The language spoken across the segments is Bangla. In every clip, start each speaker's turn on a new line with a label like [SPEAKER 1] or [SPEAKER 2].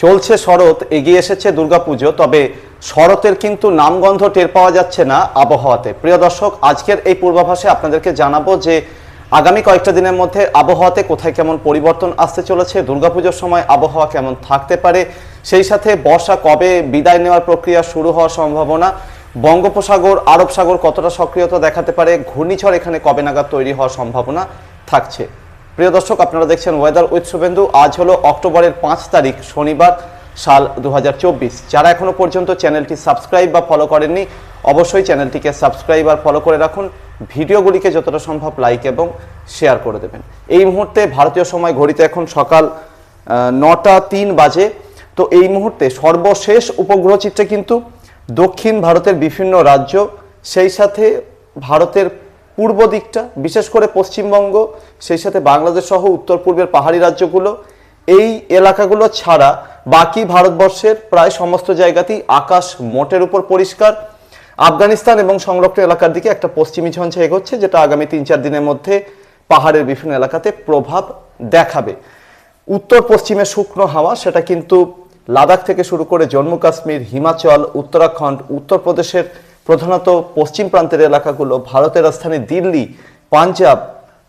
[SPEAKER 1] চলছে শরৎ, এগিয়ে এসেছে দুর্গাপুজো, তবে শরতের কিন্তু নামগন্ধ টের পাওয়া যাচ্ছে না আবহাওয়াতে। প্রিয় দর্শক, আজকের এই পূর্বাভাসে আপনাদেরকে জানাব যে আগামী কয়েকটা দিনের মধ্যে আবহাওয়াতে কোথায় কেমন পরিবর্তন আসতে চলেছে, দুর্গাপুজোর সময় আবহাওয়া কেমন থাকতে পারে, সেই সাথে বর্ষা কবে বিদায় নেওয়ার প্রক্রিয়া শুরু হওয়ার সম্ভাবনা, বঙ্গোপসাগর আরব সাগর কতটা সক্রিয়তা দেখাতে পারে, ঘূর্ণিঝড় এখানে কবে নাগাদ তৈরি হওয়ার সম্ভাবনা থাকছে। প্রিয় দর্শক, আপনারা দেখছেন ওয়েদার উইথ শুভেন্দু। আজ হলো অক্টোবরের পাঁচ তারিখ, শনিবার, সাল দু হাজার চব্বিশ। যারা এখনও পর্যন্ত চ্যানেলটি সাবস্ক্রাইব বা ফলো করেননি, অবশ্যই চ্যানেলটিকে সাবস্ক্রাইব আর ফলো করে রাখুন। ভিডিওগুলিকে যতটা সম্ভব লাইক এবং শেয়ার করে দেবেন। এই মুহূর্তে ভারতীয় সময় ঘড়িতে এখন সকাল নটা তিন বাজে। তো এই মুহূর্তে সর্বশেষ উপগ্রহ চিত্রে কিন্তু দক্ষিণ ভারতের বিভিন্ন রাজ্য, সেই সাথে ভারতের পূর্ব দিকটা, বিশেষ করে পশ্চিমবঙ্গ, সেই সাথে বাংলাদেশ সহ উত্তর পূর্বের পাহাড়ি রাজ্যগুলো, এই এলাকাগুলো ছাড়া বাকি ভারতবর্ষের প্রায় সমস্ত জায়গাতেই আকাশ মোটের উপর পরিষ্কার। আফগানিস্তান এবং সংরক্ষিত এলাকার দিকে একটা পশ্চিমী ঝঞ্ঝা এগোচ্ছে, যেটা আগামী তিন চার দিনের মধ্যে পাহাড়ের বিভিন্ন এলাকাতে প্রভাব দেখাবে। উত্তর পশ্চিমে শুকনো হাওয়া, সেটা কিন্তু লাদাখ থেকে শুরু করে জম্মু কাশ্মীর, হিমাচল, উত্তরাখণ্ড, উত্তরপ্রদেশের প্রধানত পশ্চিম প্রান্তের এলাকাগুলো, ভারতের রাজধানী দিল্লি, পাঞ্জাব,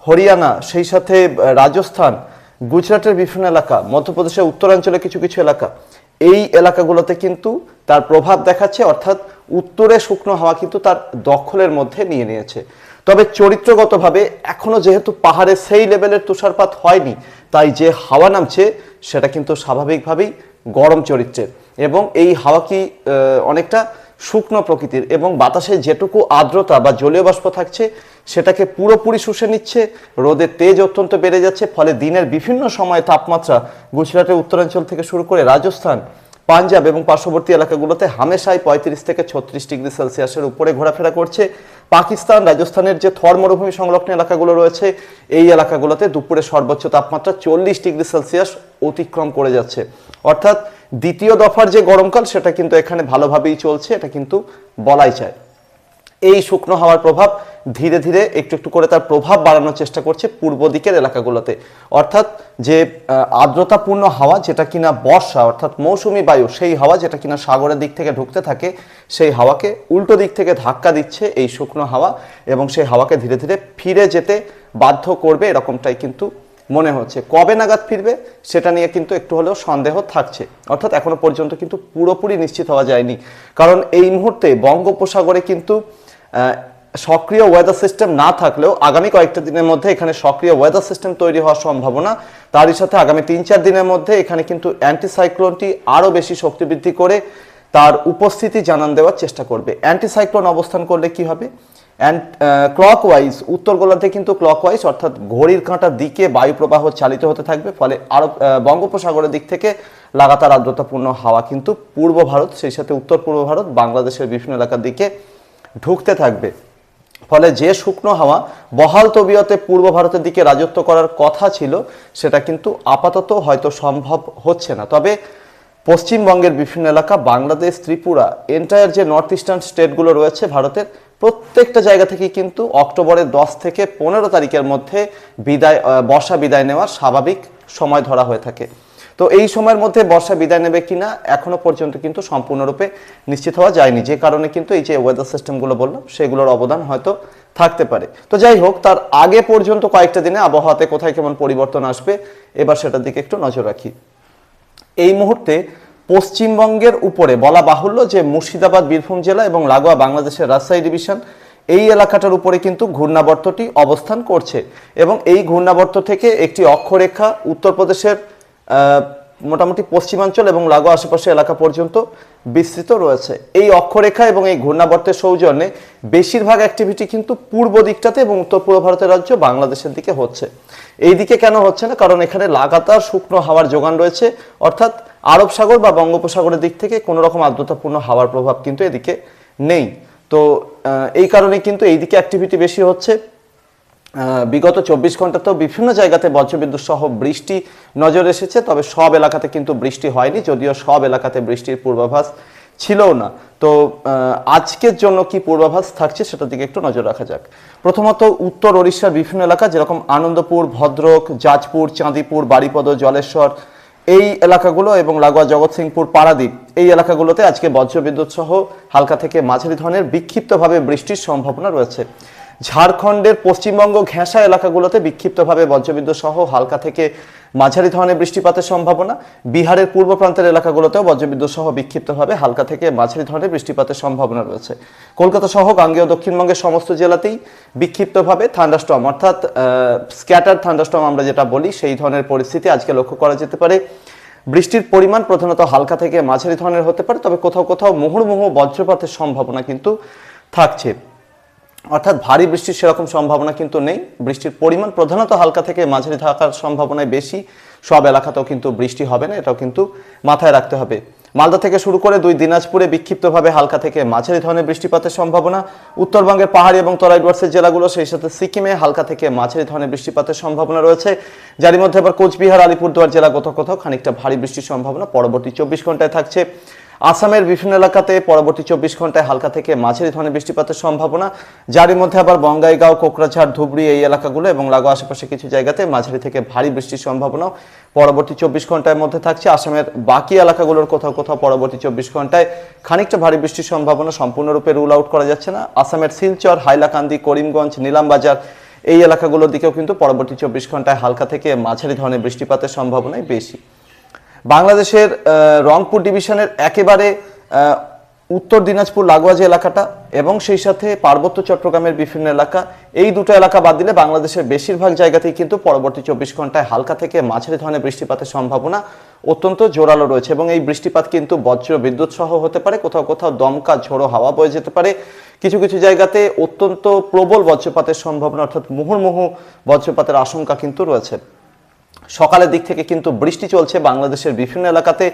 [SPEAKER 1] হরিয়ানা, সেই সাথে রাজস্থান, গুজরাটের বিভিন্ন এলাকা, মধ্যপ্রদেশের উত্তরাঞ্চলে কিছু কিছু এলাকা। এই এলাকাগুলোতে কিন্তু তার প্রভাব দেখাচ্ছে, অর্থাৎ উত্তরে শুকনো হাওয়া কিন্তু তার দখলের মধ্যে নিয়ে নিয়েছে। তবে চরিত্রগতভাবে এখনও যেহেতু পাহাড়ে সেই লেভেলের তুষারপাত হয়নি, তাই যে হাওয়া নামছে, সেটা কিন্তু স্বাভাবিকভাবেই গরম চরিত্রের। এবং এই হাওয়া কি অনেকটা শুকনো প্রকৃতির এবং বাতাসে যেটুকু আর্দ্রতা বা জলীয় বাষ্প থাকছে, সেটাকে পুরোপুরি শুষে নিচ্ছে। রোদের তেজ অত্যন্ত বেড়ে যাচ্ছে, ফলে দিনের বিভিন্ন সময়ে তাপমাত্রা গুজরাটের উত্তরাঞ্চল থেকে শুরু করে রাজস্থান পাঞ্জাব এবং পার্শ্ববর্তী এলাকাগুলোতে হামেশাই পঁয়ত্রিশ থেকে ছত্রিশ ডিগ্রি সেলসিয়াসের উপরে ঘোরাফেরা করছে। পাকিস্তান, রাজস্থানের যে থর মরুভূমি সংলগ্ন এলাকাগুলো রয়েছে, এই এলাকাগুলোতে দুপুরে সর্বোচ্চ তাপমাত্রা চল্লিশ ডিগ্রি সেলসিয়াস অতিক্রম করে যাচ্ছে। অর্থাৎ দ্বিতীয় দফার যে গরমকাল, সেটা কিন্তু এখানে ভালোভাবেই চলছে, এটা কিন্তু বলাই যায়। এই শুকনো হাওয়ার প্রভাব ধীরে ধীরে একটু একটু করে তার প্রভাব বাড়ানোর চেষ্টা করছে পূর্ব দিকের এলাকাগুলোতে। অর্থাৎ যে আর্দ্রতাপূর্ণ হাওয়া যেটা কিনা বর্ষা অর্থাৎ মৌসুমি বায়ু, সেই হাওয়া যেটা কিনা সাগরের দিক থেকে ঢুকতে থাকে, সেই হাওয়াকে উল্টো দিক থেকে ধাক্কা দিচ্ছে এই শুকনো হাওয়া এবং সেই হাওয়াকে ধীরে ধীরে ফিরে যেতে বাধ্য করবে এরকমটাই কিন্তু মনে হচ্ছে। কবে নাগাদ ফিরবে সেটা নিয়ে কিন্তু একটু হলেও সন্দেহ থাকছে। অর্থাৎ এখনও পর্যন্ত কিন্তু পুরোপুরি নিশ্চিত হওয়া যায়নি। কারণ এই মুহূর্তে বঙ্গোপসাগরে কিন্তু সক্রিয় ওয়েদার সিস্টেম না থাকলেও আগামী কয়েকটা দিনের মধ্যে এখানে সক্রিয় ওয়েদার সিস্টেম তৈরি হওয়ার সম্ভাবনা। তারই সাথে আগামী তিন চার দিনের মধ্যে এখানে কিন্তু অ্যান্টিসাইক্লোনটি আরও বেশি শক্তি বৃদ্ধি করে তার উপস্থিতি জানান দেওয়ার চেষ্টা করবে। অ্যান্টিসাইক্লোন অবস্থান করলে কি হবে? অ্যান্ড ক্লকওয়াইজ উত্তর গোলার্ধে কিন্তু ক্লকওয়াইজ অর্থাৎ ঘড়ির কাঁটার দিকে বায়ুপ্রবাহ চালিত হতে থাকবে ফলে আহ, বঙ্গোপসাগরের দিক থেকে লাগাতার আর্দ্রতাপূর্ণ হাওয়া কিন্তু পূর্ব ভারত সেই সাথে উত্তর পূর্ব ভারত বাংলাদেশের বিভিন্ন এলাকার দিকে ঢুকতে থাকবে। ফলে যে শুকনো হাওয়া বহাল তবিয়তে পূর্ব ভারতের দিকে রাজত্ব করার কথা ছিল, সেটা কিন্তু আপাতত হয়তো সম্ভব হচ্ছে না। তবে পশ্চিমবঙ্গের বিভিন্ন এলাকা, বাংলাদেশ, ত্রিপুরা, এন্টায়ার যে নর্থ ইস্টার্ন স্টেটগুলো রয়েছে ভারতের, প্রত্যেকটা জায়গা থেকে কিন্তু অক্টোবরের দশ থেকে পনেরো তারিখের মধ্যে বিদায় বর্ষা বিদায় নেওয়ার স্বাভাবিক সময় ধরা হয়ে থাকে। তো এই সময়ের মধ্যে বর্ষা বিদায় নেবে কিনা এখনও পর্যন্ত কিন্তু সম্পূর্ণরূপে নিশ্চিত হওয়া যায়নি। যে কারণে কিন্তু এই যে ওয়েদার সিস্টেমগুলো বললাম, সেগুলোর অবদান হয়তো থাকতে পারে। তো যাই হোক, তার আগে পর্যন্ত কয়েকটা দিনে আবহাওয়াতে কোথায় কেমন পরিবর্তন আসবে, এবার সেটার দিকে একটু নজর রাখি। এই মুহূর্তে পশ্চিমবঙ্গের উপরে বলা বাহুল্য যে মুর্শিদাবাদ, বীরভূম জেলা এবং লাগোয়া বাংলাদেশের রাজশাহী ডিভিশন, এই এলাকাটার উপরে কিন্তু ঘূর্ণাবর্তটি অবস্থান করছে। এবং এই ঘূর্ণাবর্ত থেকে একটি অক্ষরেখা উত্তরপ্রদেশের মোটামুটি পশ্চিমাঞ্চল এবং লাগো আশেপাশে এলাকা পর্যন্ত বিস্তৃত রয়েছে। এই অক্ষরেখা এবং এই ঘূর্ণাবর্তের সৌজন্যে বেশিরভাগ অ্যাক্টিভিটি কিন্তু পূর্ব দিকটাতে এবং উত্তর পূর্ব ভারতের রাজ্য বাংলাদেশের দিকে হচ্ছে। এই দিকে কেন হচ্ছে না? কারণ এখানে লাগাতার শুকনো হাওয়ার যোগান রয়েছে। অর্থাৎ আরব সাগর বা বঙ্গোপসাগরের দিক থেকে কোনো রকম আর্দ্রতাপূর্ণ হাওয়ার প্রভাব কিন্তু এদিকে নেই। তো এই কারণে কিন্তু এইদিকে অ্যাক্টিভিটি বেশি হচ্ছে। বিগত চব্বিশ ঘন্টাতেও বিভিন্ন জায়গাতে বজ্রবিদ্যুৎ সহ বৃষ্টি নজর এসেছে, তবে সব এলাকাতে কিন্তু বৃষ্টি হয়নি, যদিও সব এলাকাতে বৃষ্টির পূর্বাভাস ছিলও না। তো আজকের জন্য কি পূর্বাভাস থাকছে সেটার দিকে একটু নজর রাখা যাক। প্রথমত, উত্তর ওড়িশার বিভিন্ন এলাকা, যেরকম আনন্দপুর, ভদ্রক জাজপুর চাঁদিপুর বাড়িপদ জলেশ্বর, এই এলাকাগুলো এবং লাগোয়া জগৎসিংপুর, পারাদ্বীপ, এই এলাকাগুলোতে আজকে বজ্রবিদ্যুৎ সহ হালকা থেকে মাঝারি ধরনের বিক্ষিপ্তভাবে বৃষ্টির সম্ভাবনা রয়েছে। ঝাড়খণ্ডের পশ্চিমবঙ্গ ঘেঁষা এলাকাগুলোতে বিক্ষিপ্তভাবে বজ্রবিদ্যুৎ সহ হালকা থেকে মাঝারি ধরনের বৃষ্টিপাতের সম্ভাবনা। বিহারের পূর্ব প্রান্তের এলাকাগুলোতেও বজ্রবিদ্যুৎ সহ বিক্ষিপ্তভাবে হালকা থেকে মাঝারি ধরনের বৃষ্টিপাতের সম্ভাবনা রয়েছে। কলকাতা সহ গাঙ্গেয় দক্ষিণবঙ্গের সমস্ত জেলাতেই বিক্ষিপ্তভাবে থান্ডাস্টর্ম অর্থাৎ স্ক্যাটার থান্ডাস্টর্ম আমরা যেটা বলি, সেই ধরনের পরিস্থিতি আজকে লক্ষ্য করা যেতে পারে। বৃষ্টির পরিমাণ প্রধানত হালকা থেকে মাঝারি ধরনের হতে পারে, তবে কোথাও কোথাও মুহুর্মুহু বজ্রপাতের সম্ভাবনা কিন্তু থাকছে। অর্থাৎ ভারী বৃষ্টির সেরকম সম্ভাবনা কিন্তু নেই। বৃষ্টির পরিমাণ প্রধানত হালকা থেকে মাঝারি থাকার সম্ভাবনায় বেশি। সব এলাকাতেও কিন্তু বৃষ্টি হবে না, এটাও কিন্তু মাথায় রাখতে হবে। মালদা থেকে শুরু করে দুই দিনাজপুরে বিক্ষিপ্তভাবে হালকা থেকে মাঝারি ধরনের বৃষ্টিপাতের সম্ভাবনা। উত্তরবঙ্গের পাহাড়ি এবং তরাই ডুয়ার্সের জেলাগুলো, সেই সাথে সিকিমে হালকা থেকে মাঝারি ধরনের বৃষ্টিপাতের সম্ভাবনা রয়েছে। যারই মধ্যে আবার কোচবিহার, আলিপুরদুয়ার জেলা কোথাও কোথাও খানিকটা ভারী বৃষ্টির সম্ভাবনা পরবর্তী চব্বিশ ঘন্টায় থাকছে। আসামের বিভিন্ন এলাকাতে পরবর্তী চব্বিশ ঘন্টায় হালকা থেকে মাঝারি ধরনের বৃষ্টিপাতের সম্ভাবনা। যারই মধ্যে আবার বঙ্গাইগাঁও, কোকরাঝাড়, ধুবড়ি এই এলাকাগুলো এবং লাগো আশেপাশে কিছু জায়গাতে মাঝারি থেকে ভারী বৃষ্টির সম্ভাবনাও পরবর্তী চব্বিশ ঘণ্টার মধ্যে থাকছে। আসামের বাকি এলাকাগুলোর কোথাও কোথাও পরবর্তী চব্বিশ ঘন্টায় খানিকটা ভারী বৃষ্টির সম্ভাবনা সম্পূর্ণরূপে রুল আউট করা যাচ্ছে না। আসামের শিলচর, হাইলাকান্দি, করিমগঞ্জ, নিলামবাজার এই এলাকাগুলোর দিকেও কিন্তু পরবর্তী চব্বিশ ঘন্টায় হালকা থেকে মাঝারি ধরনের বৃষ্টিপাতের সম্ভাবনাই বেশি। বাংলাদেশের রংপুর ডিভিশনের একেবারে উত্তর দিনাজপুর লাগোয়া যে এলাকাটা এবং সেই সাথে পার্বত্য চট্টগ্রামের বিভিন্ন এলাকা, এই দুটো এলাকা বাদ দিলে বাংলাদেশের বেশিরভাগ জায়গাতেই কিন্তু পরবর্তী চব্বিশ ঘন্টায় হালকা থেকে মাঝারি ধরনের বৃষ্টিপাতের সম্ভাবনা অত্যন্ত জোরালো রয়েছে এবং এই বৃষ্টিপাত কিন্তু বজ্র বিদ্যুৎ সহ হতে পারে, কোথাও কোথাও দমকা ঝোড়ো হাওয়া বয়ে যেতে পারে। কিছু কিছু জায়গাতে অত্যন্ত প্রবল বজ্রপাতের সম্ভাবনা, অর্থাৎ মুহুর্মুহু বজ্রপাতের আশঙ্কা কিন্তু রয়েছে। সকালের দিক থেকে কিন্তু বৃষ্টি চলছে বাংলাদেশের বিভিন্ন এলাকাতে।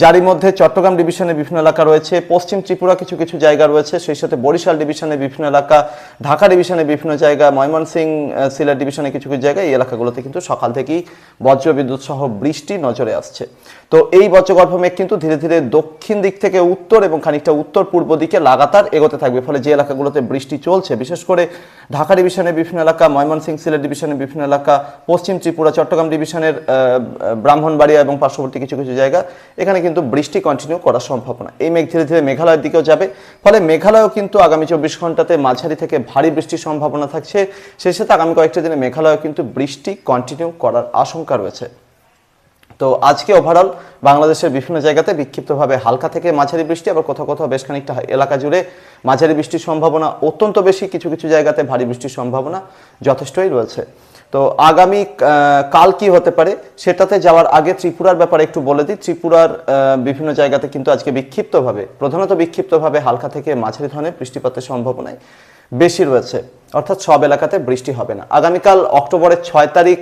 [SPEAKER 1] যারই মধ্যে চট্টগ্রাম ডিভিশনের বিভিন্ন এলাকা রয়েছে, পশ্চিম ত্রিপুরা কিছু কিছু জায়গা রয়েছে, সেই সাথে বরিশাল ডিভিশনের বিভিন্ন এলাকা, ঢাকা ডিভিশনের বিভিন্ন জায়গা, ময়মনসিং সিলেট ডিভিশনের কিছু কিছু জায়গা এই এলাকাগুলোতে কিন্তু সকাল থেকেই বজ্রবিদ্যুৎ সহ বৃষ্টি নজরে আসছে। তো এই বজ্রগর্ভ মেঘ কিন্তু ধীরে ধীরে দক্ষিণ দিক থেকে উত্তর এবং খানিকটা উত্তর পূর্ব দিকে লাগাতার এগোতে থাকবে, ফলে যে এলাকাগুলোতে বৃষ্টি চলছে, বিশেষ করে ঢাকা ডিভিশনের বিভিন্ন এলাকা, ময়মনসিং, সিলেট ডিভিশনের বিভিন্ন এলাকা, পশ্চিম ত্রিপুরা, চট্টগ্রাম ডিভিশনের ব্রাহ্মণবাড়িয়া এবং পার্শ্ববর্তী কিছু কিছু জায়গা, এখানে কিন্তু বৃষ্টি কন্টিনিউ করার সম্ভাবনা এই মেঘ ধীরে ধীরে মেঘালয়ের দিকেও যাবে। ফলে মেঘালয়ও কিন্তু আগামী চব্বিশ ঘন্টাতে মাঝারি থেকে ভারী বৃষ্টির সম্ভাবনা থাকছে। সেই সাথে আগামী কয়েকটা দিনে মেঘালয়ও কিন্তু বৃষ্টি কন্টিনিউ করার আশঙ্কা রয়েছে। তো আজকে ওভারঅল বাংলাদেশের বিভিন্ন জায়গাতে বিক্ষিপ্তভাবে হালকা থেকে মাঝারি বৃষ্টি, আবার কোথাও কোথাও বেশ খানিকটা এলাকা জুড়ে মাঝারি বৃষ্টির সম্ভাবনা অত্যন্ত বেশি। কিছু কিছু জায়গাতে ভারী বৃষ্টির সম্ভাবনা যথেষ্টই রয়েছে। তো আগামী কাল কি হতে পারে সেটাতে যাওয়ার আগে ত্রিপুরার ব্যাপারে একটু বলে দিই। ত্রিপুরার বিভিন্ন জায়গাতে কিন্তু আজকে বিক্ষিপ্তভাবে, প্রধানত বিক্ষিপ্তভাবে হালকা থেকে মাঝারি ধরনের বৃষ্টিপাতের সম্ভাবনায় বেশি রয়েছে। অর্থাৎ সব এলাকাতে বৃষ্টি হবে না। আগামীকাল অক্টোবরের ছয় তারিখ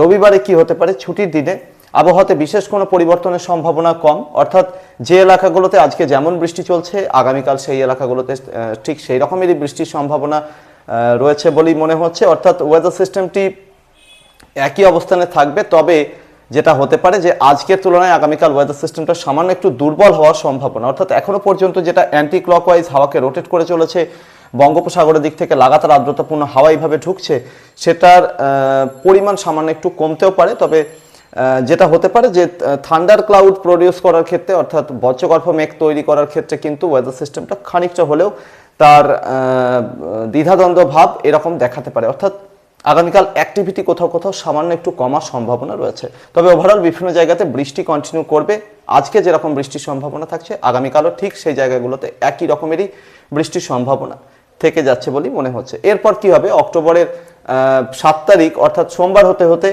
[SPEAKER 1] রবিবারে কি হতে পারে ছুটির দিনে, আবহাওয়াতে বিশেষ কোনো পরিবর্তনের সম্ভাবনা কম। অর্থাৎ যে এলাকাগুলোতে আজকে যেমন বৃষ্টি চলছে, আগামীকাল সেই এলাকাগুলোতে ঠিক সেই রকমেরই বৃষ্টির সম্ভাবনা রয়েছে বলেই মনে হচ্ছে। অর্থাৎ ওয়েদার সিস্টেমটি একই অবস্থানে থাকবে, তবে যেটা হতে পারে যে আজকের তুলনায় আগামীকাল ওয়েদার সিস্টেমটা সামান্য একটু দুর্বল হওয়ার সম্ভাবনা। অর্থাৎ এখনও পর্যন্ত যেটা অ্যান্টি ক্লকওয়াইজ হাওয়াকে রোটেট করে চলেছে, বঙ্গোপসাগরের দিক থেকে লাগাতার আর্দ্রতাপূর্ণ হাওয়া এইভাবে ঢুকছে, সেটার পরিমাণ সামান্য একটু কমতেও পারে। তবে যেটা হতে পারে যে থান্ডার ক্লাউড প্রডিউস করার ক্ষেত্রে, অর্থাৎ বজ্রগর্ভ মেঘ তৈরি করার ক্ষেত্রে কিন্তু ওয়েদার সিস্টেমটা খানিকটা হলেও তার দ্বিধাদ্বন্দ্ব ভাব এরকম দেখাতে পারে। অর্থাৎ আগামীকাল অ্যাক্টিভিটি কোথাও কোথাও সামান্য একটু কমার সম্ভাবনা রয়েছে। তবে ওভারঅল বিভিন্ন জায়গাতে বৃষ্টি কন্টিনিউ করবে। আজকে যেরকম বৃষ্টির সম্ভাবনা থাকছে, আগামীকালও ঠিক সেই জায়গাগুলোতে একই রকমেরই বৃষ্টির সম্ভাবনা থেকে যাচ্ছে বলেই মনে হচ্ছে। এরপর কি হবে? অক্টোবরের সাত তারিখ, অর্থাৎ সোমবার হতে হতে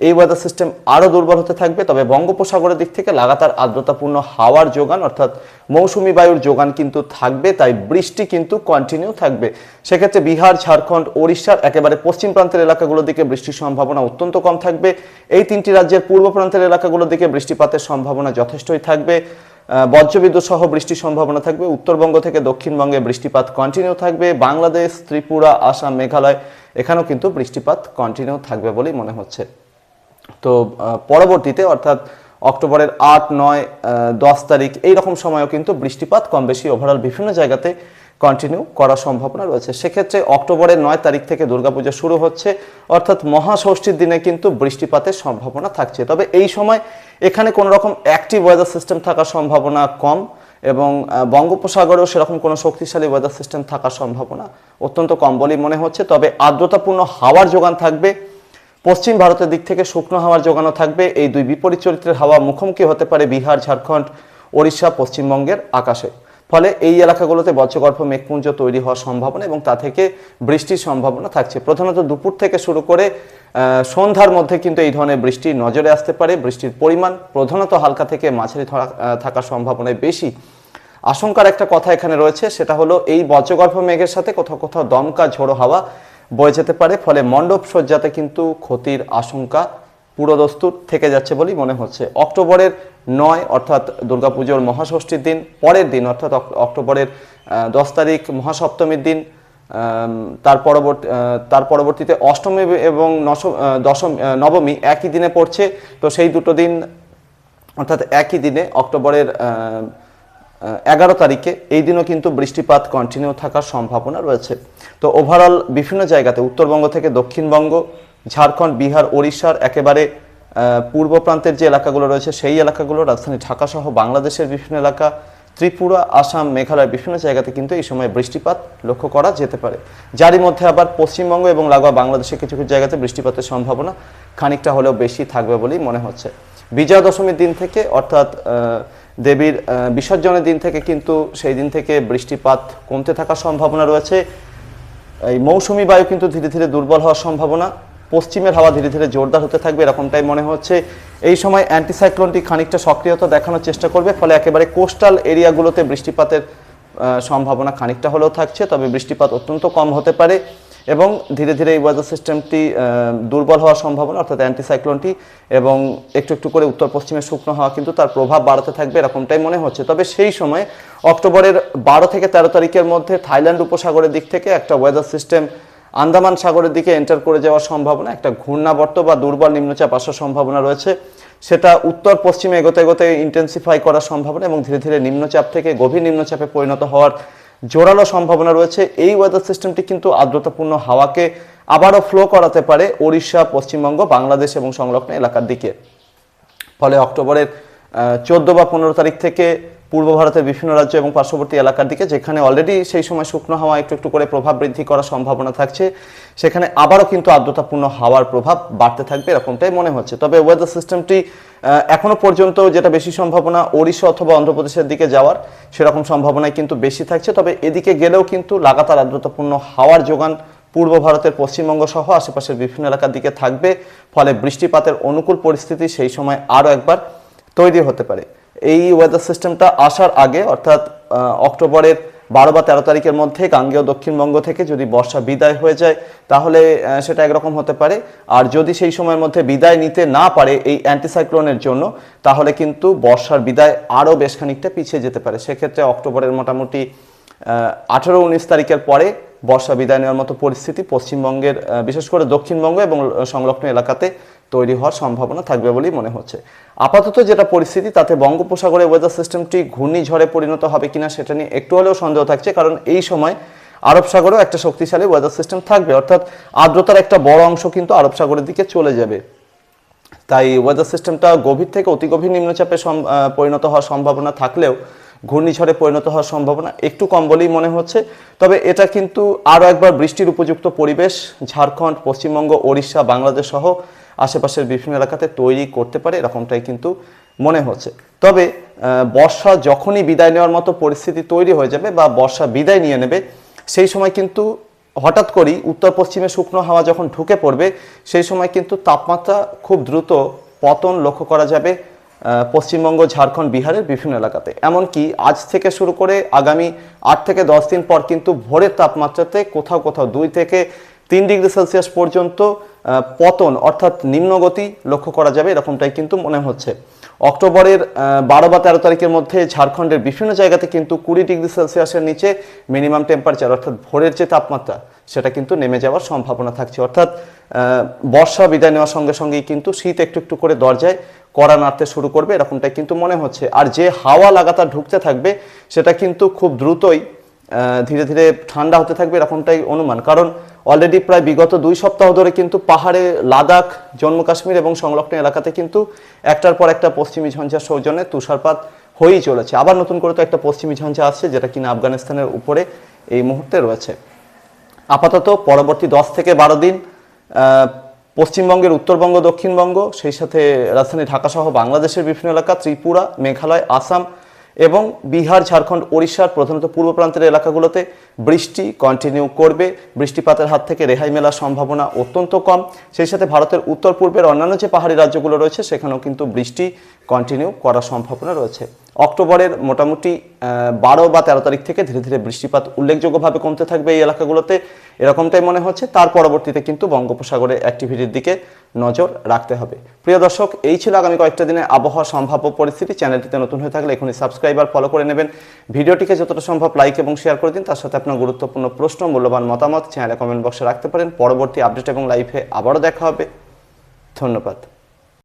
[SPEAKER 1] এই ওয়েদার সিস্টেম আরও দুর্বল হতে থাকবে, তবে বঙ্গোপসাগরের দিক থেকে লাগাতার আর্দ্রতাপূর্ণ হাওয়ার যোগান, অর্থাৎ মৌসুমি বায়ুর যোগান কিন্তু থাকবে, তাই বৃষ্টি কিন্তু কন্টিনিউ থাকবে। সেক্ষেত্রে বিহার, ঝাড়খণ্ড, ওড়িশার একেবারে পশ্চিম প্রান্তের এলাকাগুলোর দিকে বৃষ্টির সম্ভাবনা অত্যন্ত কম থাকবে। এই তিনটি রাজ্যের পূর্ব প্রান্তের এলাকাগুলোর দিকে বৃষ্টিপাতের সম্ভাবনা যথেষ্টই থাকবে। বজ্রবিদ্যুৎ সহ বৃষ্টির সম্ভাবনা থাকবে। উত্তরবঙ্গ থেকে দক্ষিণবঙ্গে বৃষ্টিপাত কন্টিনিউ থাকবে। বাংলাদেশ, ত্রিপুরা, আসাম, মেঘালয়, এখানেও কিন্তু বৃষ্টিপাত কন্টিনিউ থাকবে বলেই মনে হচ্ছে। তো পরবর্তীতে, অর্থাৎ অক্টোবরের আট, নয় দশ তারিখ, এই রকম সময়ও কিন্তু বৃষ্টিপাত কম বেশি ওভারঅল বিভিন্ন জায়গাতে কন্টিনিউ করার সম্ভাবনা রয়েছে। সেক্ষেত্রে অক্টোবরের নয় তারিখ থেকে দুর্গাপূজা শুরু হচ্ছে, অর্থাৎ মহাষষ্ঠীর দিনে কিন্তু বৃষ্টিপাতের সম্ভাবনা থাকছে। তবে এই সময় এখানে কোনো রকম অ্যাক্টিভ ওয়েদার সিস্টেম থাকার সম্ভাবনা কম এবং বঙ্গোপসাগরেও সেরকম কোনো শক্তিশালী ওয়েদার সিস্টেম থাকার সম্ভাবনা অত্যন্ত কম বলেই মনে হচ্ছে। তবে আর্দ্রতাপূর্ণ হাওয়ার যোগান থাকবে পশ্চিম ভারতের দিক থেকে শুকনো হাওয়ার জোগানো থাকবে। এই দুই বিপরীত চরিত্রের হাওয়া মুখোমুখি হতে পারে বিহার, ঝাড়খণ্ড, ওড়িশা, পশ্চিমবঙ্গের আকাশে। ফলে এই এলাকাগুলোতে বজ্রগর্ভ মেঘপুঞ্জ তৈরি হওয়ার সম্ভাবনা এবং তা থেকে বৃষ্টির সম্ভাবনা থাকছে। প্রধানত দুপুর থেকে শুরু করে সন্ধ্যার মধ্যে কিন্তু এই ধরনের বৃষ্টি নজরে আসতে পারে। বৃষ্টির পরিমাণ প্রধানত হালকা থেকে মাঝারি থাকার সম্ভাবনায় বেশি। আশঙ্কার একটা কথা এখানে রয়েছে, সেটা হলো এই বজ্রগর্ভ মেঘের সাথে কোথাও কোথাও দমকা ঝোড়ো হাওয়া বয়ে যেতে পারে, ফলে মণ্ডপ সজ্জাতে কিন্তু ক্ষতির আশঙ্কা পুরোদস্তুর থেকে যাচ্ছে বলেই মনে হচ্ছে। অক্টোবরের নয়, অর্থাৎ দুর্গাপুজোর মহাষষ্ঠীর দিন, পরের দিন, অর্থাৎ অক্টোবরের দশ তারিখ মহাসপ্তমীর দিন তার পরবর্তী তার পরবর্তীতে অষ্টমী এবং দশম নবমী একই দিনে পড়ছে। তো সেই দুটো দিন, অর্থাৎ একই দিনে অক্টোবরের এগারো তারিখে। এই দিনও কিন্তু বৃষ্টিপাত কন্টিনিউ থাকার সম্ভাবনা রয়েছে। তো ওভারঅল বিভিন্ন জায়গাতে, উত্তরবঙ্গ থেকে দক্ষিণবঙ্গ, ঝাড়খণ্ড, বিহার, ওড়িশার একেবারে পূর্ব প্রান্তের যে এলাকাগুলো রয়েছে, সেই এলাকাগুলো, রাজধানী ঢাকা সহ বাংলাদেশের বিভিন্ন এলাকা, ত্রিপুরা, আসাম, মেঘালয়ের বিভিন্ন জায়গাতে কিন্তু এই সময় বৃষ্টিপাত লক্ষ্য করা যেতে পারে। যারই মধ্যে আবার পশ্চিমবঙ্গ এবং লাগোয়া বাংলাদেশের কিছু কিছু জায়গাতে বৃষ্টিপাতের সম্ভাবনা খানিকটা হলেও বেশি থাকবে বলেই মনে হচ্ছে। বিজয়া দশমীর দিন থেকে অর্থাৎ দেবীর বিসর্জনের দিন থেকে কিন্তু সেই দিন থেকে বৃষ্টিপাত কমতে থাকার সম্ভাবনা রয়েছে। এই মৌসুমি বায়ু কিন্তু ধীরে ধীরে দুর্বল হওয়ার সম্ভাবনা। পশ্চিমের হাওয়া ধীরে ধীরে জোরদার হতে থাকবে, এরকমটাই মনে হচ্ছে। এই সময় অ্যান্টিসাইক্লোনটি খানিকটা সক্রিয়তা দেখানোর চেষ্টা করবে, ফলে একেবারে কোস্টাল এরিয়াগুলোতে বৃষ্টিপাতের সম্ভাবনা খানিকটা হলেও থাকছে, তবে বৃষ্টিপাত অত্যন্ত কম হতে পারে। এবং ধীরে ধীরে এই ওয়েদার সিস্টেমটি দুর্বল হওয়ার সম্ভাবনা, অর্থাৎ অ্যান্টিসাইক্লোনটি এবং একটু একটু করে উত্তর পশ্চিমে শুকনো হওয়া কিন্তু তার প্রভাব বাড়াতে থাকবে এরকমটাই মনে হচ্ছে। তবে সেই সময় অক্টোবরের বারো থেকে তেরো তারিখের মধ্যে থাইল্যান্ড উপসাগরের দিক থেকে একটা ওয়েদার সিস্টেম আন্দামান সাগরের দিকে এন্টার করে যাওয়ার সম্ভাবনা, একটা ঘূর্ণাবর্ত বা দুর্বল নিম্নচাপ আসার সম্ভাবনা রয়েছে। সেটা উত্তর পশ্চিমে এগোতে এগোতে ইন্টেন্সিফাই করার সম্ভাবনা এবং ধীরে ধীরে নিম্নচাপ থেকে গভীর নিম্নচাপে পরিণত হওয়ার জোরালো সম্ভাবনা রয়েছে। এই ওয়েদার সিস্টেমটি কিন্তু আর্দ্রতাপূর্ণ হাওয়াকে আবারও ফ্লো করাতে পারে ওড়িশা, পশ্চিমবঙ্গ, বাংলাদেশ এবং সংলগ্ন এলাকার দিকে। ফলে অক্টোবরের চোদ্দ বা পনেরো তারিখ থেকে পূর্ব ভারতের বিভিন্ন রাজ্য এবং পার্শ্ববর্তী এলাকার দিকে, যেখানে অলরেডি সেই সময় শুকনো হাওয়া একটু একটু করে প্রভাব বৃদ্ধি করার সম্ভাবনা থাকছে, সেখানে আবারও কিন্তু আর্দ্রতাপূর্ণ হাওয়ার প্রভাব বাড়তে থাকবে এরকমটাই মনে হচ্ছে। তবে ওয়েদার সিস্টেমটি এখনও পর্যন্ত যেটা বেশি সম্ভাবনা ওড়িশা অথবা অন্ধ্রপ্রদেশের দিকে যাওয়ার, সেরকম সম্ভাবনাই কিন্তু বেশি থাকছে। তবে এদিকে গেলেও কিন্তু লাগাতার আর্দ্রতাপূর্ণ হাওয়ার যোগান পূর্ব ভারতের পশ্চিমবঙ্গ সহ আশেপাশের বিভিন্ন এলাকার দিকে থাকবে। ফলে বৃষ্টিপাতের অনুকূল পরিস্থিতি সেই সময় আরও একবার তৈরি হতে পারে। এই ওয়েদার সিস্টেমটা আসার আগে, অর্থাৎ অক্টোবরের বারো বা তেরো তারিখের মধ্যে গাঙ্গেয় দক্ষিণবঙ্গ থেকে যদি বর্ষা বিদায় হয়ে যায়, তাহলে সেটা একরকম হতে পারে। আর যদি সেই সময়ের মধ্যে বিদায় নিতে না পারে এই অ্যান্টিসাইক্লোনের জন্য, তাহলে কিন্তু বর্ষার বিদায় আরও বেশ খানিকটা পিছিয়ে যেতে পারে। সেক্ষেত্রে অক্টোবরের মোটামুটি আঠেরো উনিশ তারিখের পরে বর্ষা বিদায় নেওয়ার মতো পরিস্থিতি পশ্চিমবঙ্গের বিশেষ করে দক্ষিণবঙ্গ এবং সংলগ্ন এলাকাতে তৈরি হওয়ার সম্ভাবনা থাকবে বলেই মনে হচ্ছে। আপাতত যেটা পরিস্থিতি, তাতে বঙ্গোপসাগরে ওয়েদার সিস্টেমটি ঘূর্ণিঝড়ে পরিণত হবে কিনা সেটা নিয়ে একটু হলেও সন্দেহ থাকছে, কারণ এই সময় আরব সাগরেও একটা শক্তিশালী ওয়েদার সিস্টেম থাকবে। অর্থাৎ আর্দ্রতার একটা বড় অংশ কিন্তু আরব সাগরের দিকে চলে যাবে। তাই ওয়েদার সিস্টেমটা গভীর থেকে অতি গভীর নিম্নচাপে পরিণত হওয়ার সম্ভাবনা থাকলেও ঘূর্ণিঝড়ে পরিণত হওয়ার সম্ভাবনা একটু কম বলেই মনে হচ্ছে। তবে এটা কিন্তু আরও একবার বৃষ্টির উপযুক্ত পরিবেশ, ঝাড়খণ্ড, পশ্চিমবঙ্গ, ওড়িশা, বাংলাদেশ সহ আশেপাশের বিভিন্ন এলাকাতে তৈরি করতে পারে, এরকমটাই কিন্তু মনে হচ্ছে। তবে বর্ষা যখনই বিদায় নেওয়ার মতো পরিস্থিতি তৈরি হয়ে যাবে বা বর্ষা বিদায় নিয়ে নেবে, সেই সময় কিন্তু হঠাৎ করেই উত্তর পশ্চিমে শুকনো হাওয়া যখন ঢুকে পড়বে, সেই সময় কিন্তু তাপমাত্রা খুব দ্রুত পতন লক্ষ্য করা যাবে পশ্চিমবঙ্গ, ঝাড়খণ্ড, বিহারের বিভিন্ন এলাকাতে। এমনকি আজ থেকে শুরু করে আগামী আট থেকে দশ দিন পর কিন্তু ভোরের তাপমাত্রাতে কোথাও কোথাও দুই থেকে তিন ডিগ্রি সেলসিয়াস পর্যন্ত পতন অর্থাৎ নিম্নগতি লক্ষ্য করা যাবে, এরকমটাই কিন্তু মনে হচ্ছে। অক্টোবরের বারো বা তেরো তারিখের মধ্যে ঝাড়খণ্ডের বিভিন্ন জায়গাতে কিন্তু কুড়ি ডিগ্রি সেলসিয়াসের নিচে মিনিমাম টেম্পারেচার, অর্থাৎ ভোরের যে তাপমাত্রা, সেটা কিন্তু নেমে যাওয়ার সম্ভাবনা থাকছে। অর্থাৎ বর্ষা বিদায় নেওয়ার সঙ্গে সঙ্গেই কিন্তু শীত একটু একটু করে দরজায় কড়া নাড়তে শুরু করবে, এরকমটাই কিন্তু মনে হচ্ছে। আর যে হাওয়া লাগাতার ঢুকতে থাকবে, সেটা কিন্তু খুব দ্রুতই ধীরে ধীরে ঠান্ডা হতে থাকবে এরকমটাই অনুমান। কারণ অলরেডি প্রায় বিগত দুই সপ্তাহ ধরে কিন্তু পাহাড়ে লাদাখ, জম্মু কাশ্মীর এবং সংলগ্ন এলাকাতে কিন্তু একটার পর একটা পশ্চিমী ঝঞ্ঝার সৌজন্যে তুষারপাত হয়েই চলেছে। আবার নতুন করে তো একটা পশ্চিমী ঝঞ্ঝা আসছে, যেটা কিনা আফগানিস্তানের উপরে এই মুহূর্তে রয়েছে। আপাতত পরবর্তী দশ থেকে বারো দিন পশ্চিমবঙ্গের উত্তরবঙ্গ, দক্ষিণবঙ্গ, সেই সাথে রাজধানী ঢাকা সহ বাংলাদেশের বিভিন্ন এলাকা, ত্রিপুরা, মেঘালয়, আসাম এবং বিহার, ঝাড়খণ্ড, ওড়িশার প্রধানত পূর্ব প্রান্তের এলাকাগুলোতে বৃষ্টি কন্টিনিউ করবে। বৃষ্টিপাতের হাত থেকে রেহাই মেলার সম্ভাবনা অত্যন্ত কম। সেই সাথে ভারতের উত্তর পূর্বের অন্যান্য যে পাহাড়ি রাজ্যগুলো রয়েছে, সেখানেও কিন্তু বৃষ্টি কন্টিনিউ করার সম্ভাবনা রয়েছে। অক্টোবরের মোটামুটি বারো বা তেরো তারিখ থেকে ধীরে ধীরে বৃষ্টিপাত উল্লেখযোগ্যভাবে কমতে থাকবে এই এলাকাগুলোতে। এরকমটাই মনে হচ্ছে। তার পরবর্তীতে কিন্তু বঙ্গোপসাগরের অ্যাক্টিভিটির দিকে নজর রাখতে হবে। প্রিয় দর্শক, এই ছিল আগামী কয়েকটা দিনে আবহাওয়া সম্ভাব্য পরিস্থিতি। চ্যানেলটিতে নতুন হয়ে থাকলে এখনই সাবস্ক্রাইবার ফলো করে নেবেন। ভিডিওটিকে যতটা সম্ভব লাইক এবং শেয়ার করে দিন। তার সাথে আপনার গুরুত্বপূর্ণ প্রশ্ন, মূল্যবান মতামত চ্যানেলে কমেন্ট বক্সে রাখতে পারেন। পরবর্তী আপডেট এবং লাইভে আবারও দেখা হবে। ধন্যবাদ।